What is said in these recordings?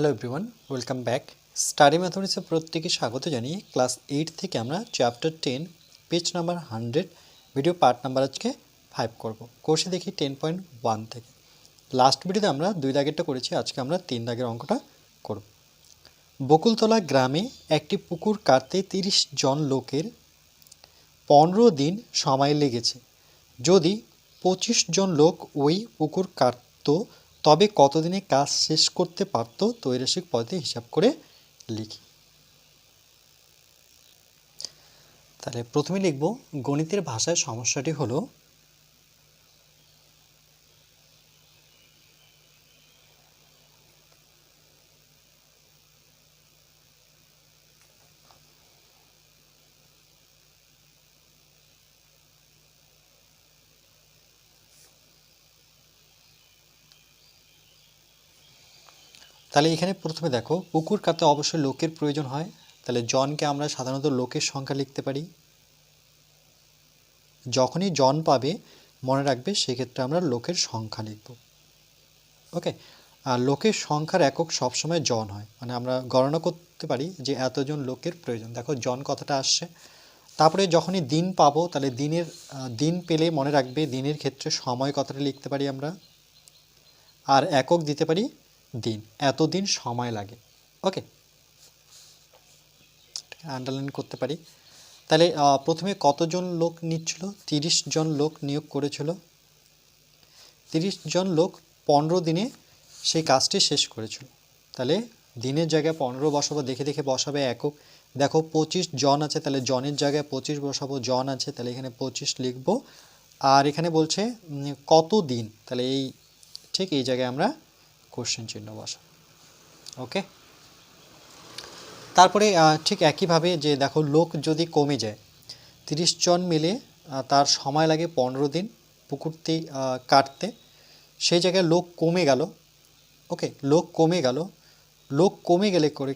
Hello everyone welcome back study ম্যাথমেটিক্সে প্রত্যেকে স্বাগত জানিয়ে ক্লাস এইট থেকে আমরা chapter ten page number hundred video part number আজকে ফাইভ করব। কোর্সে দেখি টেন পয়েন্ট ওয়ান থেকে। লাস্ট ভিডিওতে আমরা দুই দাগেরটা করেছি, আজকে আমরা তিন দাগের অঙ্কটা করব। বকুলতলা গ্রামে একটি পুকুর কাটতে তিরিশ জন লোকের পনেরো দিন সময় লেগেছে। যদি পঁচিশ জন লোক ওই পুকুর কাটতো তবে কতদিনে কাজ শেষ করতে পারতো তৈরাসিক পদ্ধতি হিসাব করে লিখি। তাহলে প্রথমে লিখব গণিতের ভাষায় সমস্যাটি হলো তাহলে এখানে প্রথমে দেখো, পুকুর কাটতে অবশ্যই লোকের প্রয়োজন হয়। তাহলে জনকে আমরা সাধারণত লোকের সংখ্যা লিখতে পারি। যখনই জন পাবে, মনে রাখবে সেক্ষেত্রে আমরা লোকের সংখ্যা লিখব। ওকে আর লোকের সংখ্যার একক সবসময় জন হয়। মানে আমরা গণনা করতে পারি যে এতজন লোকের প্রয়োজন। দেখো, জন কথাটা আসছে। তারপরে যখনই দিন পাবো, তাহলে দিনের, দিন পেলে মনে রাখবে দিনের ক্ষেত্রে সময় কথাটা লিখতে পারি আমরা। আর একক দিতে পারি দিন এত দিন সময় লাগে। ওকে আন্ডারলাইন করতে পারি। তাহলে প্রথমে কতজন লোক নিচ্ছিল? তিরিশ জন লোক নিয়োগ করেছিল। তিরিশ জন লোক পনেরো দিনে সেই কাজটি শেষ করেছিল। তাহলে, দিনের জায়গায় পনেরো বসাবো, দেখে দেখে বসাবে একক। দেখো, পঁচিশ জন আছে, তাহলে জনের জায়গায় পঁচিশ বসাবো, জন আছে, তাহলে এখানে পঁচিশ লিখব। আর এখানে বলছে কত দিন তাহলে এই, ঠিক এই জায়গায় আমরা কোশ্চেন চিহ্ন বসাবো ওকে তারপরে ঠিক একইভাবে যে দেখো, লোক যদি কমে যায়, তিরিশ জন মিলে তার সময় লাগে পনেরো দিন পুকুরটি কাটতে। সেই জায়গায় লোক কমে গেল। ওকে লোক কমে গেল। লোক কমে গেলে করে,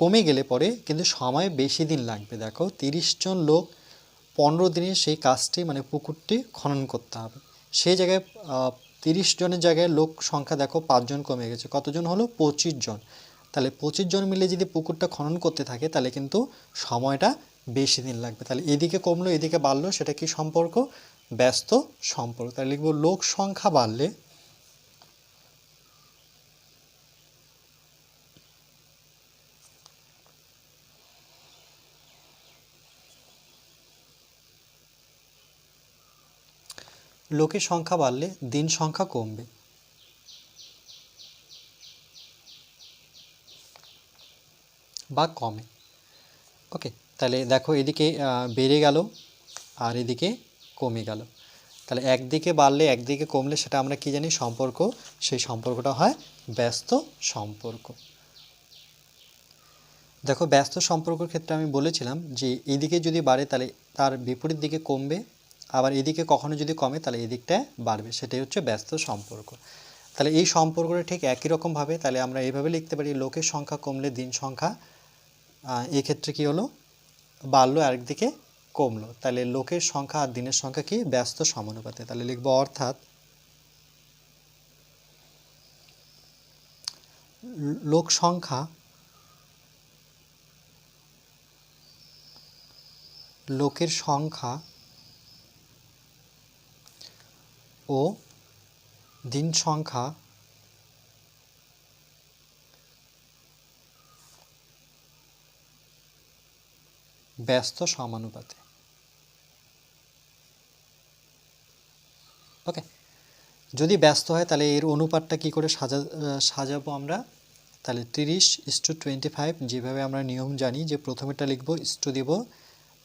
কমে গেলে পরে কিন্তু সময় বেশি দিন লাগবে। দেখো, তিরিশ জন লোক পনেরো দিনে সেই কাজটি মানে পুকুরটি খনন করতে হবে। সেই জায়গায় তিরিশ জনের জায়গায় লোক সংখ্যা দেখো পাঁচজন কমে গেছে। কতজন হলো? পঁচিশ জন। তাহলে পঁচিশ জন মিলে যদি পুকুরটা খনন করতে থাকে, তাহলে কিন্তু সময়টা বেশি দিন লাগবে। তাহলে এদিকে কমলো, এদিকে বাড়লো, সেটা কি সম্পর্ক? ব্যস্ত সম্পর্ক। তাহলে লিখব লোক সংখ্যা বাড়লে লোকের সংখ্যা বাড়লে দিন সংখ্যা কমবে। বা কমে। ওকে, তাহলে দেখো এদিকে বেড়ে গেল আর এদিকে কমে গেল। তাহলে একদিকে বাড়লে একদিকে কমলে সেটা আমরা কি জানি? সম্পর্ক। সেই সম্পর্কটা হয় ব্যস্ত সম্পর্ক। দেখো ব্যস্ত সম্পর্কের ক্ষেত্রে আমি বলেছিলাম যে এদিকে যদি বাড়ে তাহলে তার বিপরীত দিকে কমবে আবার এদিকে কখনো যদি কমে, তাহলে এদিকটায় বাড়বে। সেটাই হচ্ছে ব্যস্ত সম্পর্ক। তাহলে এই সম্পর্কটা ঠিক একই রকমভাবে তাহলে আমরা এইভাবে লিখতে পারি, লোকের সংখ্যা কমলে দিন সংখ্যা এক্ষেত্রে কি হলো? বাড়লো, আরেকদিকে কমলো। তাহলে লোকের সংখ্যা আর দিনের সংখ্যা কি? ব্যস্ত সমানুপাতে তাহলে লিখব অর্থাৎ, লোক সংখ্যা, লোকের সংখ্যা ও দিন সংখ্যা ব্যস্ত সমানুপাতে। ওকে যদি ব্যস্ত হয়, তাহলে এর অনুপাতটা কি করে সাজা, সাজাবো আমরা? তাহলে তিরিশ ইস টু টোয়েন্টি ফাইভ যেভাবে আমরা নিয়ম জানি যে প্রথমেটা লিখব ইস টু দিব,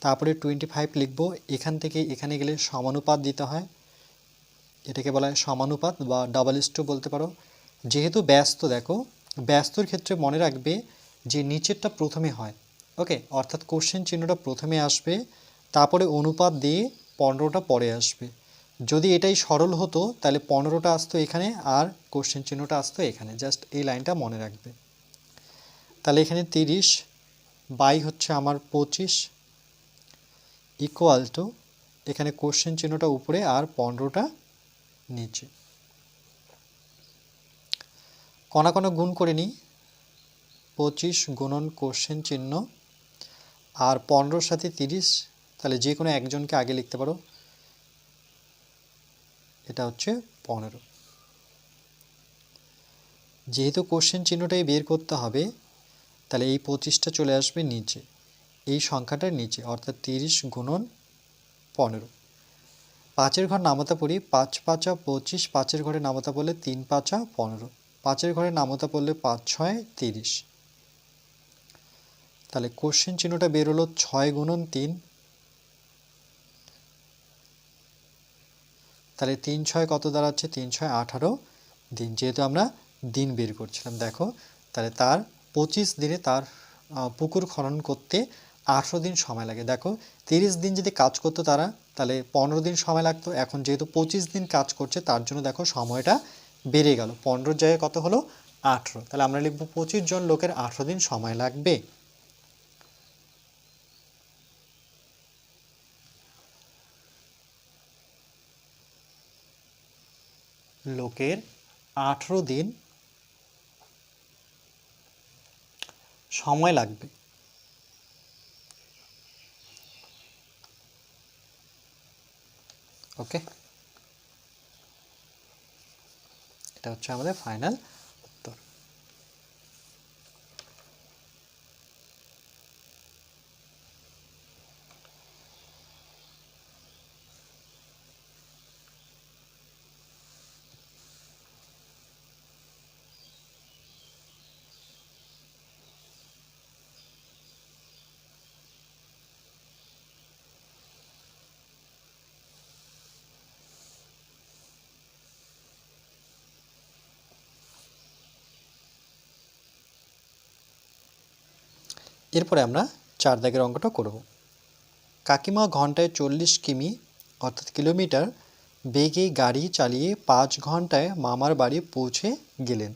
তারপরে টোয়েন্টি ফাইভ লিখব, এখান থেকে এখানে গেলে সমানুপাত দিতে হয়। এটাকে বলা হয় সমানুপাত বা ডাবল ইস টু বলতে পারো। যেহেতু ব্যস্ত, দেখো, ব্যস্তর ক্ষেত্রে মনে রাখবে যে নিচেরটা প্রথমে হয়। ওকে অর্থাৎ কোশ্চেন চিহ্নটা প্রথমে আসবে, তারপরে অনুপাত দিয়ে পনেরোটা পরে আসবে। যদি এটাই সরল হতো, তাহলে পনেরোটা আসতো এখানে আর কোশ্চেন চিহ্নটা আসতো এখানে। জাস্ট এই লাইনটা মনে রাখবে। তাহলে এখানে তিরিশ, বাই হচ্ছে আমার পঁচিশ ইকুয়াল টু এখানে কোশ্চেন চিহ্নটা উপরে আর পনেরোটা নিচে। কণা কণা গুণ করে নিই। পঁচিশ গুণন কোশ্চেন চিহ্ন। আর পনেরোর সাথে তিরিশ, তাহলে যে কোনো একজনকে আগে লিখতে পারো। এটা হচ্ছে পনেরো। যেহেতু কোশ্চেন চিহ্নটাই বের করতে হবে, তাহলে এই পঁচিশটা চলে আসবে নিচে। এই সংখ্যাটার নিচে, অর্থাৎ তিরিশ গুণন পনেরো। পাঁচের ঘর নামতা পড়ি, পাঁচ পাঁচা পঁচিশ, পাঁচের ঘরে নামতা পড়লে তিন পাঁচা পনেরো, পাঁচের ঘরে নামতা পড়লে পাঁচ ছয় তিরিশ। তাহলে কোশ্চেন চিহ্নটা বের হলো ছয় গুণন তিন। তাহলে তিন ছয় কত দাঁড়াচ্ছে? তিন ছয় আঠারো দিন, যেহেতু আমরা দিন বের করছিলাম, দেখো। তাহলে তার পঁচিশ দিনে তার পুকুর খনন করতে আঠেরো দিন সময় লাগে। দেখো, তিরিশ দিন যদি কাজ করতো তারা, তাহলে পনেরো দিন সময় লাগতো। এখন যেহেতু পঁচিশ দিন কাজ করছে, তার জন্য দেখো সময়টা বেড়ে গেল। পনেরোর জায়গায় কত হলো? আঠেরো। তাহলে আমরা লিখব পঁচিশ জন লোকের আঠেরো দিন সময় লাগবে। লোকের আঠেরো দিন সময় লাগবে। ওকে এটা হচ্ছে আমাদের ফাইনাল উত্তর এরপরে আমরা চার দাগের অঙ্কটা করব। কাকিমা ঘন্টায় চল্লিশ কিমি, অর্থাৎ কিলোমিটার, বেগে গাড়ি চালিয়ে পাঁচ ঘন্টায় মামার বাড়ি পৌঁছে গেলেন।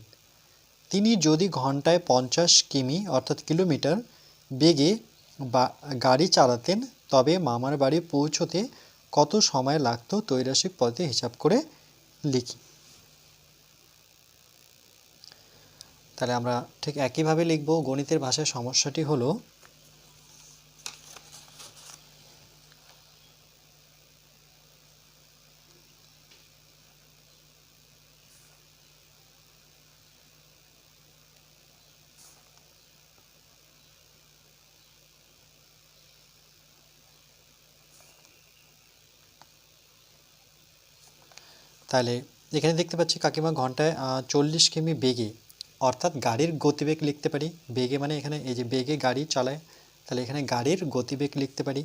তিনি যদি ঘন্টায় পঞ্চাশ কিমি, অর্থাৎ কিলোমিটার, বেগে গাড়ি চালাতেন, তবে মামার বাড়ি পৌঁছতে কত সময় লাগতো তৈরাসিক পদে হিসাব করে লিখি। তাহলে আমরা ঠিক একইভাবে লিখব গণিতের ভাষায় সমস্যাটি হলো তাহলে এখানে দেখতে পাচ্ছি কাকিমা ঘন্টায় চল্লিশ কিমি বেগে অর্থাৎ গাড়ির গতিবেগ লিখতে পারি। বেগে মানে এখানে এই যে বেগে গাড়ি চালায়, তাহলে এখানে গাড়ির গতিবেগ লিখতে পারি।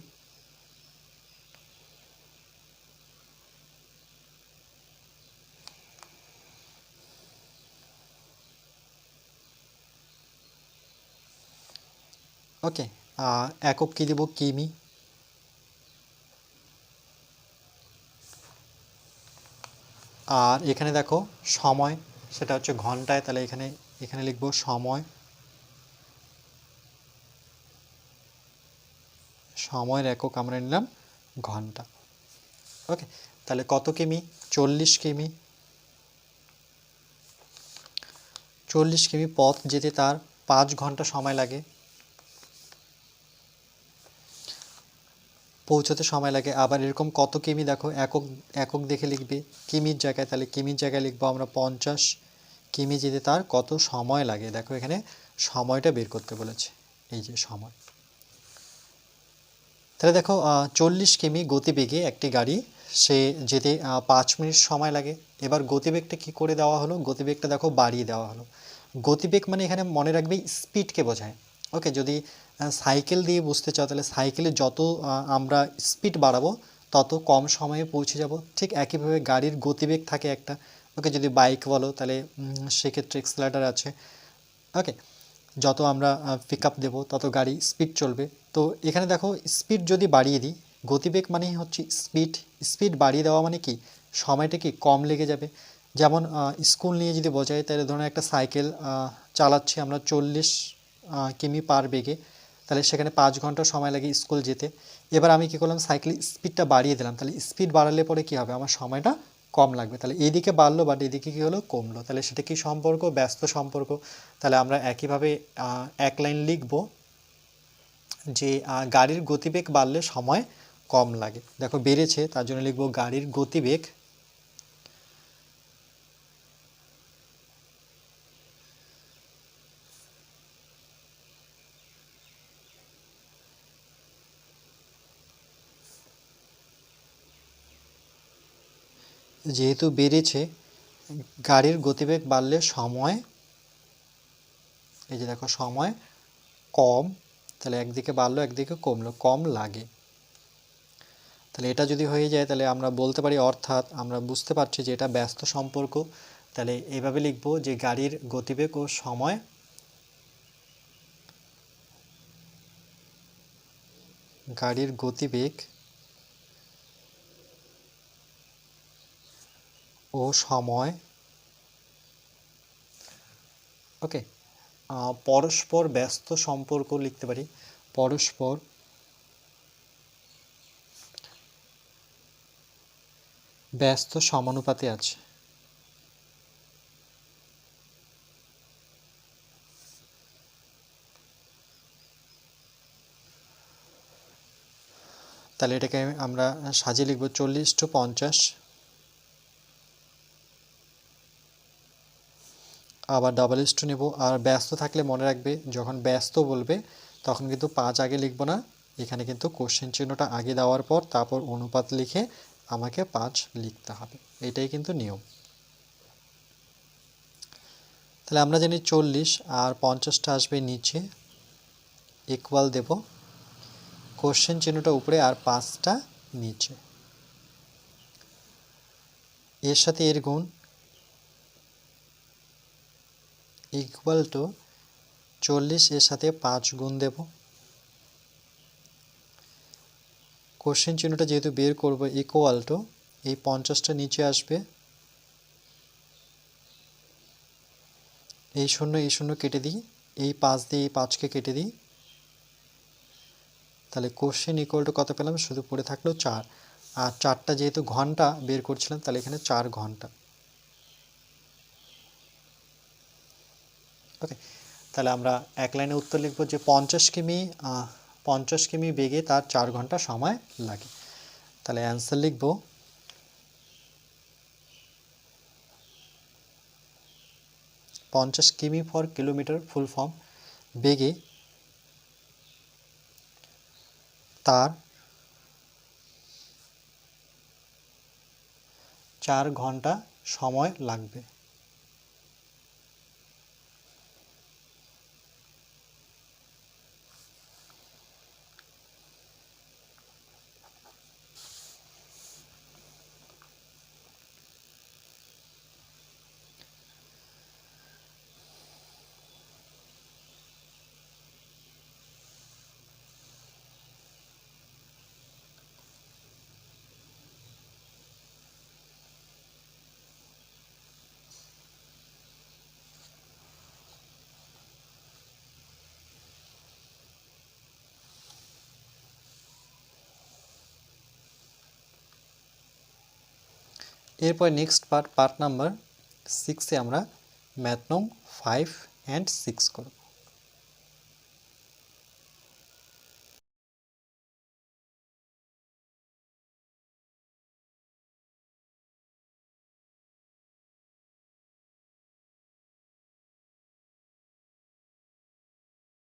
ওকে একক কী দেবো? কিমি। আর এখানে দেখো, সময়। সেটা হচ্ছে ঘন্টায়, তাহলে এখানে এখানে লিখব সময়। সময়ের একক আমরা নিলাম ঘণ্টা। ওকে, তাহলে কত কিমি? চল্লিশ কিমি। চল্লিশ কিমি পথ যেতে তার পাঁচ ঘণ্টা সময় লাগে। পৌঁছতে সময় লাগে। আবার এরকম কত কিমি দেখো, একক একক দেখে লিখবে। কিমির জায়গায় তাহলে কিমির জায়গায় লিখব আমরা পঞ্চাশ কিমি যেতে তার কত সময় লাগে। দেখো এখানে সময়টা বের করতে বলেছে। এই যে সময়। তাহলে দেখো চল্লিশ কিমি গতিবেগে একটি গাড়ি, সে যেতে পাঁচ মিনিট সময় লাগে। এবার গতিবেগটা কি করে দেওয়া হলো? গতিবেগটা দেখো বাড়িয়ে দেওয়া হলো। গতিবেগ মানে এখানে মনে রাখবে স্পিডকে বোঝায়। ওকে যদি সাইকেল দিয়ে বুঝতে চাও, তাহলে সাইকেলে যত আমরা স্পিড বাড়াবো, তত কম সময়ে পৌঁছে যাব। ঠিক একইভাবে গাড়ির গতিবেগ থাকে একটা। ওকে, যদি বাইক বলো, তাহলে সেক্ষেত্রে এক্সেলারেটার আছে। ওকে, যত আমরা পিক আপ দেবো, তত গাড়ি স্পিড চলবে। তো এখানে দেখো স্পিড যদি বাড়িয়ে দিই, গতিবেগ মানেই হচ্ছে স্পিড স্পিড বাড়িয়ে দেওয়া মানে কি? সময়টা কি কম লেগে যাবে? যেমন স্কুল নিয়ে যদি বোঝাই, তাহলে ধরুন একটা সাইকেল চালাচ্ছি আমরা চল্লিশ কিমি পার বেগে। তাহলে সেখানে পাঁচ ঘণ্টা সময় লাগে স্কুল যেতে। এবার আমি কি করলাম? সাইকেল স্পিডটা বাড়িয়ে দিলাম। তাহলে স্পিড বাড়ালে পরে কি হবে? আমার সময়টা কম লাগবে। তাহলে এইদিকে বাড়লো, বাট এদিকে কী হলো? কমলো। তাহলে সেটা কি সম্পর্ক? ব্যস্ত সম্পর্ক। তাহলে আমরা একইভাবে এক লাইন লিখব যে গাড়ির গতিবেগ বাড়লে সময় কম লাগে। দেখো বেড়েছে, তার জন্য লিখব গাড়ির গতিবেগ যেহেতু বেড়েছে, গাড়ির গতিবেগ বাড়লে সময়, এই যে দেখো সময় কম, তাহলে একদিকে বাড়লো, একদিকে কমলো, কম লাগে। তাহলে এটা যদি হয়ে যায়, তাহলে আমরা বলতে পারি, অর্থাৎ আমরা বুঝতে পারছি যে এটা ব্যস্ত সম্পর্ক। তাহলে এইভাবে লিখব যে গাড়ির গতিবেগ ও সময় গাড়ির গতিবেগ ও সময়। ওকে পরস্পর ব্যস্ত সম্পর্ক লিখতে পারি। পরস্পর ব্যস্ত সমানুপাতে আছে। তাহলে এটাকে আমরা সাজিয়ে লিখব চল্লিশ টু পঞ্চাশ। আবার ডাবল এস টু নেব। আর ব্যস্ত থাকলে মনে রাখবে, যখন ব্যস্ত বলবে, তখন কিন্তু পাঁচ আগে লিখব না। এখানে কিন্তু কোশ্চেন চিহ্নটা আগে দেওয়ার পর তারপর অনুপাত লিখে আমাকে পাঁচ লিখতে হবে। এটাই কিন্তু নিয়ম। তাহলে আমরা জানি চল্লিশ, আর পঞ্চাশটা আসবে নিচে। ইকুয়াল দেব। কোশ্চেন চিহ্নটা উপরে, আর পাঁচটা নিচে। এর সাথে এর গুণ। ইকুয়াল টু চল্লিশ এর সাথে পাঁচ গুণ দেব। কোশ্চেন চিহ্নটা যেহেতু বের করব ইকুয়াল টু এই পঞ্চাশটা নিচে আসবে। এই শূন্য এই শূন্য কেটে দিই, এই পাঁচ দিয়ে এই পাঁচকে কেটে দিই। তাহলে কোশ্চেন ইকুয়াল টু কত পেলাম? শুধু পড়ে থাকল চার। আর চারটা যেহেতু ঘণ্টা বের করছিলাম, তাহলে এখানে চার ঘণ্টা। ওকে তাহলে আমরা এক লাইনে উত্তর লিখব যে পঞ্চাশ কিমি পঞ্চাশ কিমি বেগে তার চার ঘণ্টা সময় লাগে। তাহলে অ্যান্সার লিখব, পঞ্চাশ কিমি ফর কিলোমিটার ফুল ফর্ম বেগে তার চার ঘণ্টা সময় লাগবে। এরপর নেক্সট পার্ট পার্ট নাম্বার সিক্সে আমরা ম্যাথ নং ফাইভ অ্যান্ড সিক্স করব।